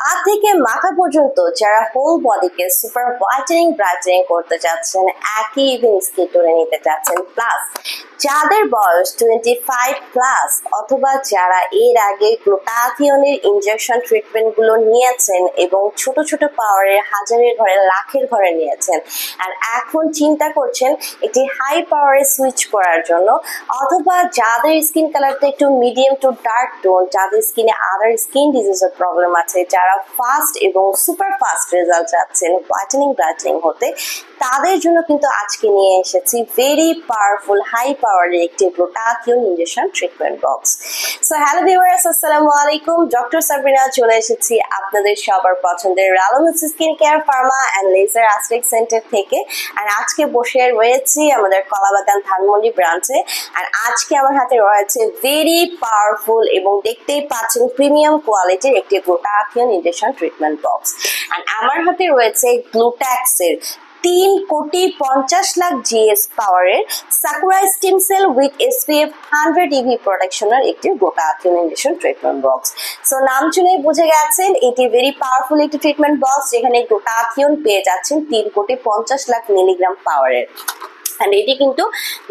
পা থেকে মাথা পর্যন্ত যারা whole body super whitening brightening করতে চাচ্ছেন একই ইভিং স্কিন নিতে চাচ্ছেন প্লাস যাদের বয়স টোয়েন্টি ফাইভ প্লাস অথবা যারা এর আগে গ্লুটাথিয়নের ইনজেকশন ট্রিটমেন্টগুলো নিয়েছেন এবং ছোট ছোট পাওয়ারের হাজারের ঘরে, লাখের ঘরে নিয়েছেন আর এখন চিন্তা করছেন একটি হাই পাওয়ারে সুইচ করার জন্য অথবা যাদের স্কিন কালারটা একটু মিডিয়াম টু ডার্ক টোন যাদের স্কিনে আদার স্কিন ডিজিজের প্রবলেম আছে, যারা ফাস্ট এবং সুপার ফাস্ট রেজাল্ট চাচ্ছেন হোয়াইটেনিং ব্রাইটেনিং হতে, তাদের জন্য কিন্তু আজকে নিয়ে এসেছি ভেরি পাওয়ারফুল হাই পাওয়ারের একটি glutathione injection treatment box so hello viewers আসসালামু আলাইকুম ডক্টর সাবরিনা চলে এসেছি আপনাদের সবার পছন্দের রালমস skin care pharma and laser aesthetic centre থেকে। আর আজকে বসে রয়েছি আমাদের কলাবাগান ধানমন্ডি ব্রাঞ্চে আর আজকে আমার হাতে রয়েছে ভেরি পাওয়ারফুল এবং দেখতেই পাচ্ছেন প্রিমিয়াম কোয়ালিটির একটি গ্লুটাথিয়ন ইনজেকশন ট্রিটমেন্ট বক্স আর আমার হাতে রয়েছে গ্লুট্যাক্সের তিন কোটি পঞ্চাশ লাখ জিএস পাওয়ারের Sakura steam cell with SPF hundred UV প্রোটেকশনের একটি গোটা ইনজেকশন ট্রিটমেন্ট বক্স সো নাম শুনেই বুঝে গেছেন, এটি ভেরি পাওয়ারফুল একটি ট্রিটমেন্ট বক্স যেখানে গ্লুটাথিয়ন পেয়ে যাচ্ছেন তিন কোটি পঞ্চাশ লাখ মিলিগ্রাম পাওয়ারের অ্যান্ড এটি কিন্তু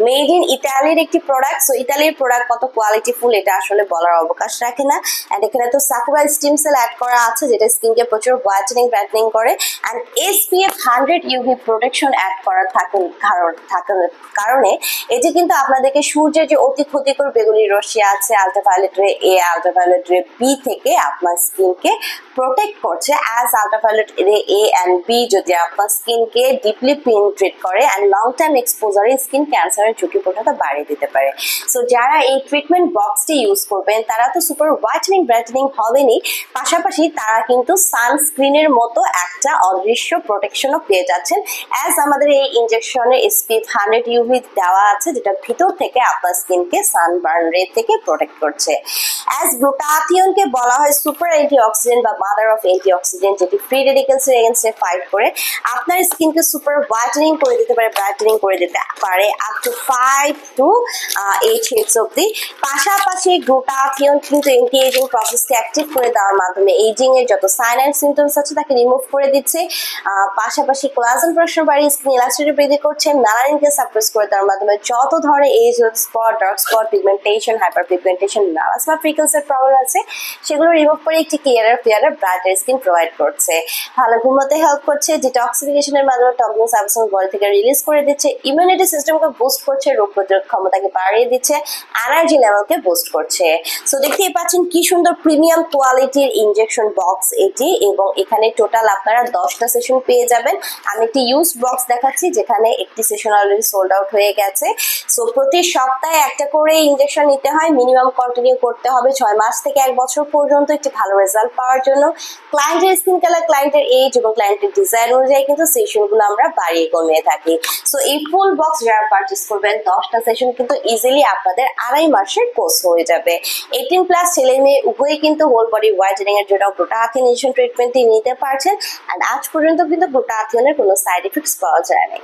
মেড ইন ইতালির একটি প্রোডাক্ট সো ইতালির প্রোডাক্ট কত কোয়ালিটিফুল এটা আসলে বলার অবকাশ রাখে না। অ্যান্ড এখানে তো সাকুরা স্টিম সেল অ্যাড করা আছে, যেটা স্কিনকে প্রচুর হোয়াইটেনিং ব্রাইটেনিং করে। And SPF hundred UV protection add করা থাকুন থাকার কারণে এটি কিন্তু আপনাদেরকে সূর্যের যে অতি ক্ষতিকর বেগুনি রশ্মি আছে আলট্রাভায়োলেট রে এ আলট্রাভায়োলেট রে বি থেকে আপনার স্কিনকে প্রোটেক্ট করছে অ্যাজ আলট্রাভায়োলেট রে এ অ্যান্ড বি যদি আপনার স্কিনকে ডিপলি পেনিট্রেট করে। অ্যান্ড লং টাইম এক্সপোজারে স্কিন ক্যান্সারের ঝুঁকি পর্যন্ত বাড়িয়ে দিতে পারে। সো যারা এই ট্রিটমেন্ট বক্সটি ইউজ করবেন, তারা তো সুপার হোয়াইটেনিং ব্রাইটেনিং হবেনই। পাশাপাশি তারা কিন্তু সানস্ক্রিনের মতো একটা অদৃশ্য প্রোটেকশনও পেয়ে যাচ্ছেন। অ্যাজ আমাদের এই ইনজেকশনে এসপিএফ হান্ড্রেড ইউভি দেওয়া আছে, যেটা ভিতর থেকে আপনার স্কিনকে সানবার্ন রে থেকে প্রোটেক্ট করছে। অ্যাজ গ্লুটাথিয়নকে বলা হয় সুপার অ্যান্টি অক্সিডেন্ট বা মাদার অফ অ্যান্টি অক্সিডেন্ট যেটি ফ্রি রেডিকেলসের এগেনস্টে ফাইট করে, আপনার স্কিনকে সুপার হোয়াইটেনিং করে দিতে পারে ব্রাইটেনিং করে দিতে পারে up to five to eight shades অব্দি পাশাপাশি গ্লুটাথিয়ন কিন্তু এন্টি এজিং প্রসেসকে অ্যাক্টিভ করে দেওয়ার মাধ্যমে এজিং এর যত সাইন অ্যান্ড সিমটমস আছে তাকে রিমুভ করে দিচ্ছে। পাশাপাশি কোলাজেন প্রশ্ন বাড়িয়ে স্কিন ইলাস্টিটি বৃদ্ধি করছে। মেলানিনকে সাপ্রেস করে দেওয়ার মাধ্যমে যত ধরনের age spot dark spot pigmentation hyper pigmentation melasma freckles এর প্রবলেম আছে, সেগুলো রিমুভ করে একটি clearer clearer brighter skin provide করছে। ভালো ঘুমোতে হেল্প করছে। ডিটক্সিফিকেশনের মাধ্যমে টক্সিন সাবস্টেন্স বডি থেকে রিলিজ করে দিচ্ছে। ইমিউনিটি সিস্টেমকে বুস্ট করছে, রোগ প্রতিরোধ ক্ষমতাকে বাড়িয়ে দিচ্ছে এনার্জি লেভেলকে বুস্ট করছে। সো দেখতেই পাচ্ছেন কি সুন্দর প্রিমিয়াম কোয়ালিটির ইনজেকশন বক্স এটি এবং এখানে টোটাল আপনারা দশটা সেশন পেয়ে যাবেন। আমি একটি ইউজ বক্স দেখাচ্ছি যেখানে একটি সেশন অলরেডি সোল্ড আউট হয়ে গেছে। সো প্রতি সপ্তাহে একটা করে ইনজেকশন নিতে হয় মিনিমাম কন্টিনিউ করতে হবে ছয় মাস থেকে এক বছর পর্যন্ত, একটি ভালো রেজাল্ট পাওয়ার জন্য। ক্লায়েন্টের স্কিন কালার ক্লায়েন্টের এজ এবং ক্লায়েন্টের ডিজাইন অনুযায়ী কিন্তু সেশনগুলো আমরা বাড়িয়ে কমিয়ে থাকি। সো এই ফুল বক্স যারা পারচেস করবেন, দশটা সেশন কিন্তু ইজিলি আপনাদের আড়াই মাসের কোর্স হয়ে যাবে। এইটিন প্লাস ছেলে মেয়ে উভয়ই কিন্তু হোল বডি হোয়াইটেনিং এর জন্য গ্লুটাথিয়ন ট্রিটমেন্টটি নিতে পারছেন। অ্যান্ড আজ পর্যন্ত কিন্তু গ্লুটাথিয়নের কোনো সাইড এফেক্টস পাওয়া যায় না